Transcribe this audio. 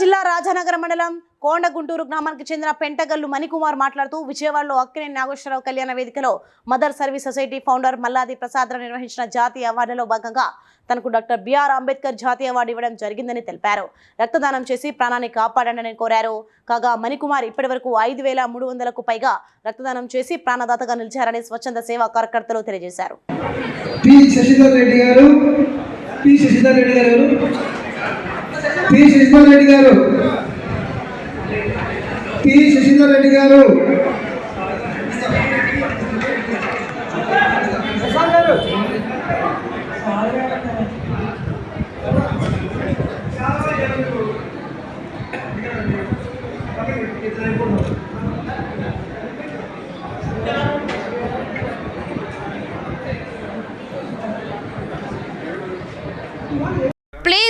జిల్లా రాజానగర మండలం కోండగుంటూరు గ్రామానికి చెందిన పెంటగల్లు మణికుమార్ మాట్లాడుతూ విజయవాడలో అక్కినేని నాగేశ్వరరావు కళ్యాణ వేదికలో mother service society founder Malladi Prasad నిర్వహించిన జాతీయ అవార్డులో భాగంగా తనకు డాక్టర్ బిఆర్ అంబేద్కర్ జాతీయ అవార్డు ఇవ్వడం జరిగిందని తెలిపారు. రక్తదానం చేసి ప్రాణాన్ని కాపాడండి కోరారు. కాగా మణికుమార్ ఇప్పటివరకు ఐదు వేల మూడు వందలకు పైగా రక్తదానం చేసి ప్రాణదాతగా నిలిచారని స్వచ్ఛంద సేవా కార్యకర్తలు తెలియజేశారు. పి శశిధర్ రెడ్డి గారు పి శశిధర్ రెడ్డి గారు పి శశిధర్ రెడ్డి గారు. పి శశిధర్ రెడ్డి గారు.